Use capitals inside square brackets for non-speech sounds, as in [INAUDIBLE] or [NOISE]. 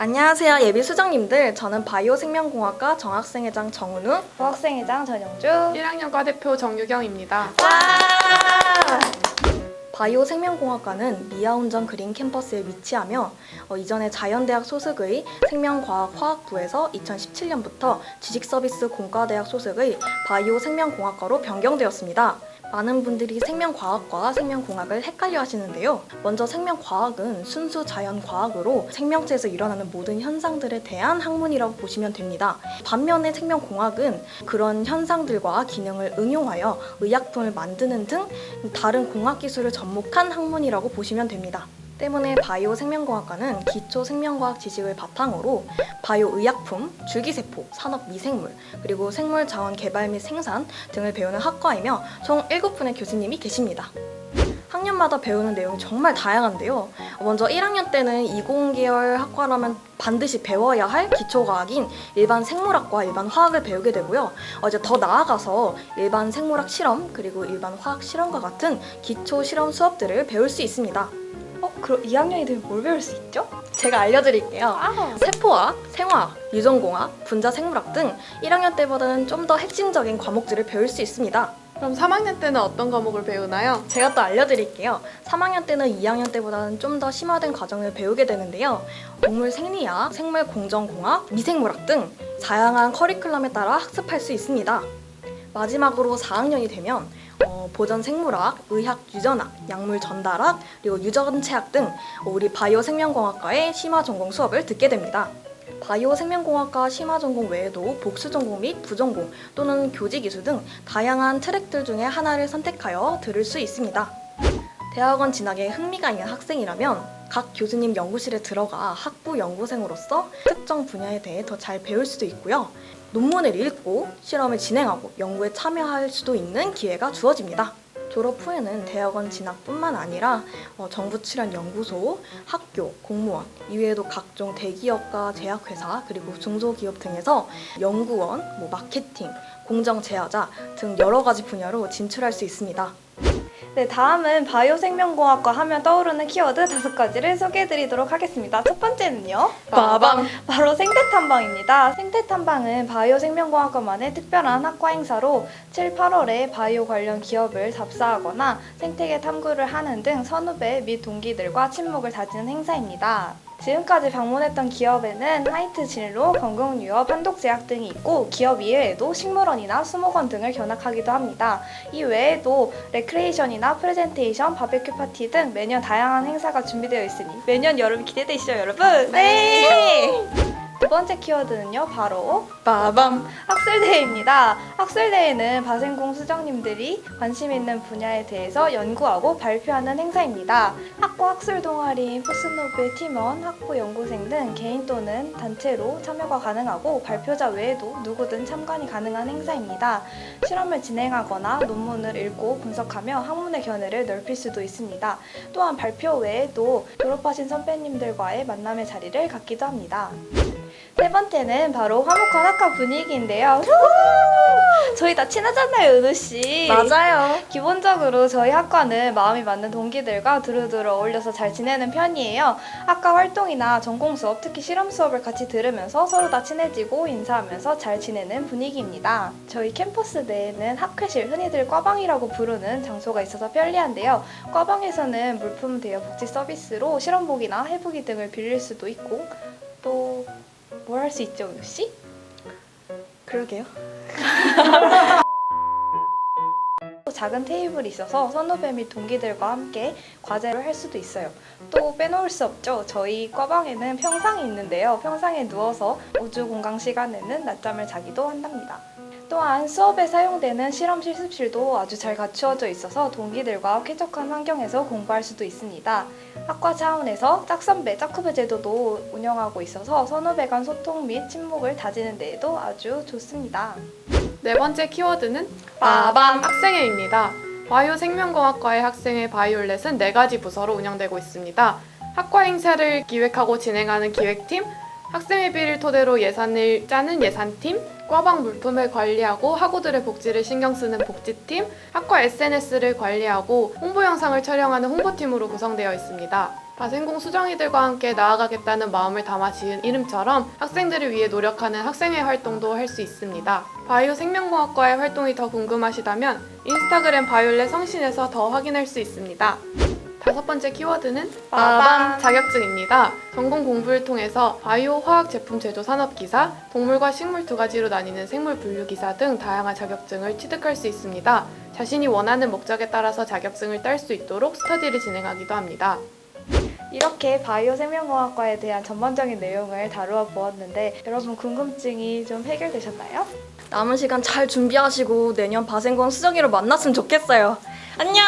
안녕하세요 예비 수장님들 저는 바이오 생명공학과 정학생회장 정은우 부학생회장 전영주 1학년 과 대표 정유경입니다. 바이오 생명공학과는 미아운전 그린 캠퍼스에 위치하며 어, 이전에 자연대학 소속의 생명과학화학부에서 2017년부터 지식서비스 공과대학 소속의 바이오 생명공학과로 변경되었습니다. 많은 분들이 생명과학과 생명공학을 헷갈려 하시는데요. 먼저 생명과학은 순수 자연과학으로 생명체에서 일어나는 모든 현상들에 대한 학문이라고 보시면 됩니다. 반면에 생명공학은 그런 현상들과 기능을 응용하여 의약품을 만드는 등 다른 공학 기술을 접목한 학문이라고 보시면 됩니다. 때문에 바이오 생명공학과는 기초 생명과학 지식을 바탕으로 바이오 의약품, 줄기세포, 산업 미생물, 그리고 생물 자원 개발 및 생산 등을 배우는 학과이며 총 7분의 교수님이 계십니다. 학년마다 배우는 내용이 정말 다양한데요. 먼저 1학년 때는 이공계열 학과라면 반드시 배워야 할 기초과학인 일반 생물학과 일반 화학을 배우게 되고요. 어, 이제 더 나아가서 일반 생물학 실험 그리고 일반 화학 실험과 같은 기초 실험 수업들을 배울 수 있습니다. 어? 그럼 2학년이 되면 뭘 배울 수 있죠? 제가 알려드릴게요. 아, 세포학, 생화학, 유전공학, 분자생물학 등 1학년 때보다는 좀 더 핵심적인 과목들을 배울 수 있습니다. 그럼 3학년 때는 어떤 과목을 배우나요? 제가 또 알려드릴게요. 3학년 때는 2학년 때보다는 좀 더 심화된 과정을 배우게 되는데요. 동물 생리학, 생물 공정공학, 미생물학 등 다양한 커리큘럼에 따라 학습할 수 있습니다. 마지막으로 4학년이 되면 어, 보전 생물학, 의학 유전학, 약물 전달학, 그리고 유전체학 등 우리 바이오 생명공학과의 심화 전공 수업을 듣게 됩니다. 바이오 생명공학과 심화 전공 외에도 복수 전공 및 부전공 또는 교직 이수 등 다양한 트랙들 중에 하나를 선택하여 들을 수 있습니다. 대학원 진학에 흥미가 있는 학생이라면 각 교수님 연구실에 들어가 학부 연구생으로서 특정 분야에 대해 더 잘 배울 수도 있고요. 논문을 읽고 실험을 진행하고 연구에 참여할 수도 있는 기회가 주어집니다. 졸업 후에는 대학원 진학뿐만 아니라 어, 정부 출연 연구소, 학교, 공무원 이외에도 각종 대기업과 제약회사 그리고 중소기업 등에서 연구원, 뭐 마케팅, 공정 제어자 등 여러 가지 분야로 진출할 수 있습니다. 네, 다음은 바이오 생명공학과 하면 떠오르는 키워드 다섯 가지를 소개해드리도록 하겠습니다. 첫 번째는요. 빠밤. 바로 생태 탐방입니다. 생태 탐방은 바이오 생명공학과만의 특별한 학과 행사로 7, 8월에 바이오 관련 기업을 답사하거나 생태계 탐구를 하는 등 선후배 및 동기들과 친목을 다지는 행사입니다. 지금까지 방문했던 기업에는 하이트 진로, 건강유업, 한독제약 등이 있고 기업 이외에도 식물원이나 수목원 등을 견학하기도 합니다. 이 외에도 레크레이션이나 프레젠테이션, 바베큐 파티 등 매년 다양한 행사가 준비되어 있으니 매년 여름 기대되시죠 여러분? 네! 두 번째 키워드는요 바로 빠밤. 학술대회입니다. 학술대회는 바생공 수장님들이 관심 있는 분야에 대해서 연구하고 발표하는 행사입니다. 학과 학술 동아리인 포스노브의 팀원, 학부 연구생 등 개인 또는 단체로 참여가 가능하고 발표자 외에도 누구든 참관이 가능한 행사입니다. 실험을 진행하거나 논문을 읽고 분석하며 학문의 견해를 넓힐 수도 있습니다. 또한 발표 외에도 졸업하신 선배님들과의 만남의 자리를 갖기도 합니다. 세 번째는 바로 화목한 학과 분위기인데요. 저희 다 친하잖아요, 은우 씨. 맞아요. 기본적으로 저희 학과는 마음이 맞는 동기들과 두루두루 어울려서 잘 지내는 편이에요. 학과 활동이나 전공 수업, 특히 실험 수업을 같이 들으면서 서로 다 친해지고 인사하면서 잘 지내는 분위기입니다. 저희 캠퍼스 내에는 학회실, 흔히들 과방이라고 부르는 장소가 있어서 편리한데요. 과방에서는 물품 대여 복지 서비스로 실험복이나 해부기 등을 빌릴 수도 있고 또 뭘 할 수 있죠, 씨? 그러게요. [LAUGHS] 또 작은 테이블이 있어서 선후배 및 동기들과 함께 과제를 할 수도 있어요. 또 빼놓을 수 없죠. 저희 과방에는 평상이 있는데요. 평상에 누워서 우주 공강 시간에는 낮잠을 자기도 한답니다. 또한 수업에 사용되는 실험 실습실도 아주 잘 갖추어져 있어서 동기들과 쾌적한 환경에서 공부할 수도 있습니다. 학과 차원에서 짝선배, 짝후배 제도도 운영하고 있어서 선후배 간 소통 및 친목을 다지는 데에도 아주 좋습니다. 네 번째 키워드는 빠밤. 학생회입니다. 바이오 생명공학과의 학생회 바이올렛은 네 가지 부서로 운영되고 있습니다. 학과 행사를 기획하고 진행하는 기획팀, 학생회비를 토대로 예산을 짜는 예산팀, 과방 물품을 관리하고 학우들의 복지를 신경 쓰는 복지팀, 학과 SNS를 관리하고 홍보 영상을 촬영하는 홍보팀으로 구성되어 있습니다. 바생공 수정이들과 함께 나아가겠다는 마음을 담아 지은 이름처럼 학생들을 위해 노력하는 학생회 활동도 할 수 있습니다. 바이오 생명공학과의 활동이 더 궁금하시다면 인스타그램 바이올렛 성신에서 더 확인할 수 있습니다. 다섯 번째 키워드는 빠밤. 자격증입니다. 전공 공부를 통해서 바이오 화학 제품 제조 산업 기사, 동물과 식물 두 가지로 나뉘는 생물 분류 기사 등 다양한 자격증을 취득할 수 있습니다. 자신이 원하는 목적에 따라서 자격증을 딸 수 있도록 스터디를 진행하기도 합니다. 이렇게 바이오 생명공학과에 대한 전반적인 내용을 다루어 보았는데 여러분 궁금증이 좀 해결되셨나요? 남은 시간 잘 준비하시고 내년 바생공 수정이를 만났으면 좋겠어요. 안녕!